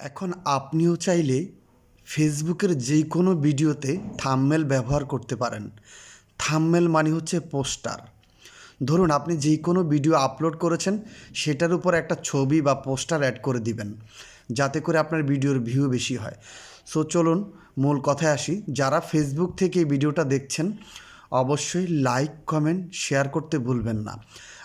এখন আপনিও চাইলে ফেসবুকের যে কোনো ভিডিওতে থাম্বনেল ব্যবহার করতে পারেন। থাম্বনেল মানে হচ্ছে পোস্টার। ধরুন আপনি যে কোনো ভিডিও আপলোড করেছেন, সেটার উপর একটা ছবি বা পোস্টার অ্যাড করে দিবেন, যাতে করে আপনার ভিডিওর ভিউ বেশি হয়। সো চলুন, মূল কথায় আসি। যারা ফেসবুক থেকে এই ভিডিওটা দেখছেন অবশ্যই লাইক কমেন্ট শেয়ার করতে ভুলবেন না।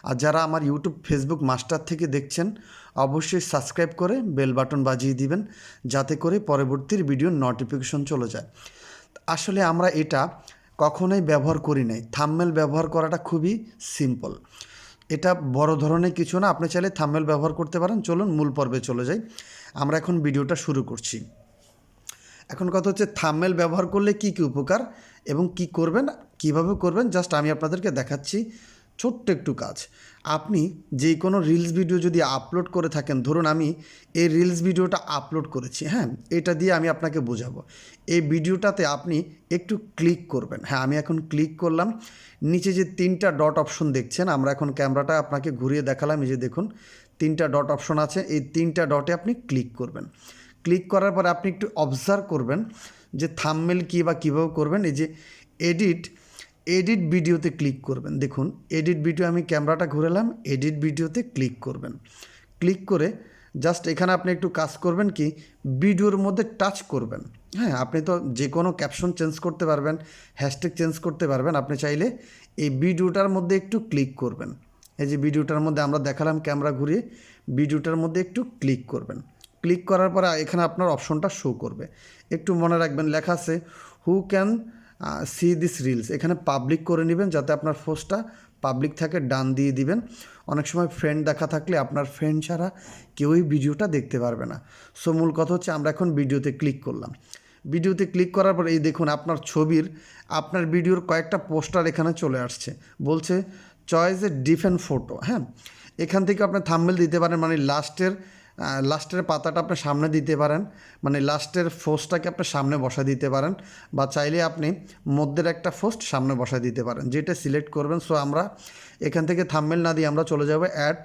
আর যারা আমার ইউটিউব ফেসবুক মাস্টার থেকে দেখছেন, অবশ্যই সাবস্ক্রাইব করে বেল বাটন বাজিয়ে দিবেন, যাতে করে পরবর্তীর ভিডিওর নোটিফিকেশন চলে যায়। আসলে আমরা এটা কখনোই ব্যবহার করি নাই। থাম্বনেল ব্যবহার করাটা খুবই সিম্পল এটা বড় ধরনের কিছু না, আপনি চাইলে থাম্বনেল ব্যবহার করতে পারেন। চলুন মূল পর্বে চলে যাই। আমরা এখন ভিডিওটা শুরু করছি। এখন কথা হচ্ছে থাম্বনেল ব্যবহার করলে কি কি উপকার এবং কি করবেন, কীভাবে করবেন জাস্ট আমি আপনাদেরকে দেখাচ্ছি ছোট্ট একটু কাজ। আপনি যে কোনো রিলস ভিডিও যদি আপলোড করে থাকেন, ধরুন আমি এই রিলস ভিডিওটা আপলোড করেছি হ্যাঁ এটা দিয়ে আমি আপনাকে বোঝাবো। এই ভিডিওটাতে আপনি একটু ক্লিক করবেন। হ্যাঁ আমি এখন ক্লিক করলাম, নিচে যে তিনটা ডট অপশন দেখছেন, আমরা এখন ক্যামেরাটা আপনাকে ঘুরিয়ে দেখালাম, এই যে দেখুন, তিনটা ডট অপশন আছে, এই তিনটা ডটে আপনি ক্লিক করবেন। ক্লিক করার পরে আপনি একটু অবজার্ভ করবেন যে থামমেল কী বা কীভাবে করবেন। এই যে এডিট এডিট ভিডিওতে ক্লিক করবেন। দেখুন এডিট ভিডিও আমি ক্যামেরাটা ঘুরালাম এডিট ভিডিওতে ক্লিক করবেন। ক্লিক করে জাস্ট এখানে আপনি একটু কাজ করবেন কি ভিডিওর মধ্যে টাচ করবেন। হ্যাঁ আপনি তো যে কোনো ক্যাপশন চেঞ্জ করতে পারবেন হ্যাশট্যাগ চেঞ্জ করতে পারবেন। আপনি চাইলে এই ভিডিওটার মধ্যে একটু ক্লিক করবেন। এই যে ভিডিওটার মধ্যে আমরা দেখালাম ক্যামেরা ঘুরিয়ে ভিডিওটার মধ্যে একটু ক্লিক করবেন। ক্লিক করার পরে এখানে আপনার অপশনটা শো করবে। একটু মনে রাখবেন, লেখা আছে who can see this reels এখানে পাবলিক করে নেবেন, যাতে আপনার পোস্টটা পাবলিক থাকে, ডান দিয়ে দিবেন। অনেক সময় ফ্রেন্ড দেখা থাকলে আপনার ফ্রেন্ড ছাড়া কেউই ভিডিওটা দেখতে পারবে না। সো মূল কথা হচ্ছে আমরা এখন ভিডিওতে ক্লিক করলাম। ভিডিওতে ক্লিক করার পর এই দেখুন, আপনার ছবির, আপনার ভিডিওর কয়েকটা পোস্টার এখানে চলে আসছে। বলছে চয়েস এ ডিফেন্ট ফটো হ্যাঁ? এখান থেকে আপনি থাম্বেল দিতে পারেন মানে লাস্টের লাস্টের পাতাটা আপনি সামনে দিতে পারেন। মানে লাস্টের ফোস্টটাকে আপনি সামনে বসা দিতে পারেন বা চাইলে আপনি মধ্যের একটা ফোস্ট সামনে বসা দিতে পারেন। যেটা সিলেক্ট করবেন। সো আমরা এখান থেকে থাম্বেল না দিয়ে আমরা চলে যাব অ্যাড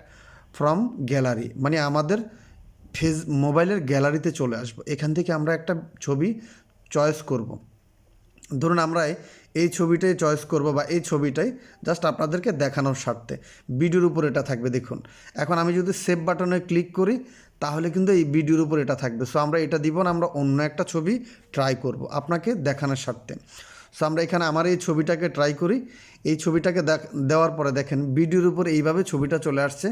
ফ্রম গ্যালারি। মানে আমাদের ফেস, মোবাইলের গ্যালারিতে চলে আসব। এখান থেকে আমরা একটা ছবি চয়েস করব। ধরুন আমরা এই ছবিটাই চয়েস করব বা এই ছবিটাই জাস্ট আপনাদেরকে দেখানোর স্বার্থে। ভিডিওর উপর এটা থাকবে, দেখুন। এখন আমি যদি সেভ বাটনে ক্লিক করি, তাহলে কিন্তু এই ভিডিওর উপর এটা থাকবে। সো আমরা এটা দিব না, আমরা অন্য একটা ছবি ট্রাই করব আপনাকে দেখানোর স্বার্থে। সো আমরা এখানে আমার এই ছবিটাকে ট্রাই করি। এই ছবিটাকে দেওয়ার পরে দেখেন ভিডিওর উপর এইভাবে ছবিটা চলে আসছে।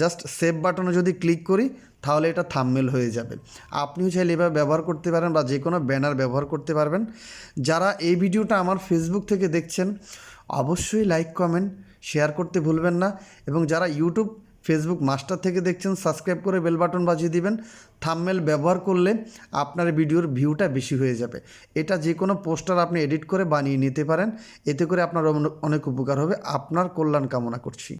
জাস্ট সেভ বাটনে যদি ক্লিক করি তাহলে এটা থামমেল হয়ে যাবে। আপনিও চাইলে এভাবে ব্যবহার করতে পারেন বা যে কোনো ব্যানার ব্যবহার করতে পারবেন। যারা এই ভিডিওটা আমার ফেসবুক থেকে দেখছেন, অবশ্যই লাইক কমেন্ট শেয়ার করতে ভুলবেন না এবং যারা ইউটিউব ফেসবুক মাস্টার থেকে দেখছেন সাবস্ক্রাইব করে বেল বাটন বাজিয়ে দিবেন। থামমেল ব্যবহার করলে আপনার ভিডিওর ভিউটা বেশি হয়ে যাবে। এটা যে কোনো পোস্টার আপনি এডিট করে বানিয়ে নিতে পারেন। এতে করে আপনার অনেক উপকার হবে। আপনার কল্যাণ কামনা করছি।